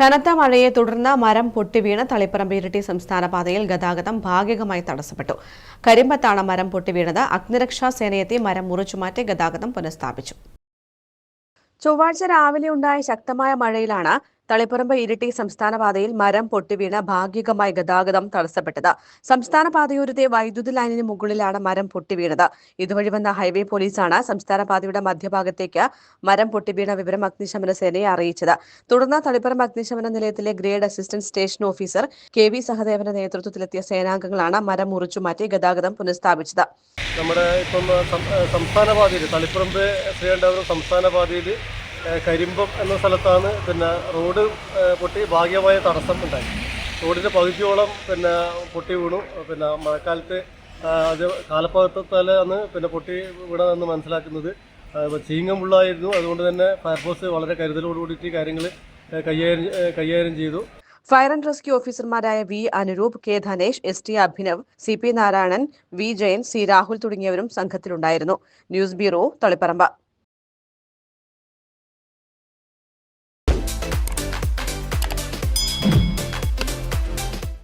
കനത്ത മഴയെ തുടർന്ന് മരം പൊട്ടിവീണ് തളിപ്പറമ്പ് ഇരട്ടി സംസ്ഥാന പാതയിൽ ഗതാഗതം ഭാഗികമായി തടസ്സപ്പെട്ടു. കരിമ്പത്താണ് മരം പൊട്ടിവീണത് അഗ്നിരക്ഷാ സേനയെത്തി മരം മുറിച്ചുമാറ്റി ഗതാഗതം പുനഃസ്ഥാപിച്ചു. ചൊവ്വാഴ്ച രാവിലെ ഉണ്ടായ ശക്തമായ മഴയിലാണ് തളിപ്പറമ്പ് ഇരിട്ടി സംസ്ഥാന പാതയിൽ മരം പൊട്ടിവീണ് ഭാഗികമായി ഗതാഗതം തടസ്സപ്പെട്ടത്. സംസ്ഥാന പാതയോരത്തെ വൈദ്യുതി ലൈനിന് മുകളിലാണ് മരം പൊട്ടിവീണത് ഇതുവഴി വന്ന ഹൈവേ പോലീസാണ് സംസ്ഥാന പാതയുടെ മധ്യഭാഗത്തേക്ക് മരം പൊട്ടിവീണ വിവരം അഗ്നിശമന സേനയെ അറിയിച്ചത്. തുടർന്ന് തളിപ്പറമ്പ് അഗ്നിശമന നിലയത്തിലെ grade assistant station officer K V സഹദേവന്റെ നേതൃത്വത്തിലെത്തിയ സേനാംഗങ്ങളാണ് മരം മുറിച്ചുമാറ്റി ഗതാഗതം പുനഃസ്ഥാപിച്ചത്. നമ്മുടെ ഇപ്പം സംസ്ഥാന പാതയിൽ തളിപ്പറമ്പ് ശ്രീകണ്ഠപുരം സംസ്ഥാന പാതയിൽ കരിമ്പം എന്ന സ്ഥലത്താണ് പിന്നെ റോഡ് പൊട്ടി ഭാഗ്യമായ തടസ്സം ഉണ്ടായി. റോഡിന്റെ പകുതിയോളം പിന്നെ പൊട്ടി വീണു. പിന്നെ മഴക്കാലത്ത് അത് കാലപ്പകത്താലാണ് പിന്നെ പൊട്ടി വീണതെന്ന് മനസ്സിലാക്കുന്നത് ചീങ്ങമുള്ളായിരുന്നു അതുകൊണ്ട് തന്നെ ഫയർഫോഴ്സ് വളരെ കരുതലോടുകൂടിയിട്ട് കാര്യങ്ങൾ കൈകാര്യം കൈകാര്യം ചെയ്തു. ഫയർ ആൻഡ് റെസ്ക്യൂ ഓഫീസർമാരായ V Anuroop K Dhanesh S T Abhinav C P Narayanan V Jayan C Rahul തുടങ്ങിയവരും സംഘത്തിലുണ്ടായിരുന്നു. News bureau Taliparamba.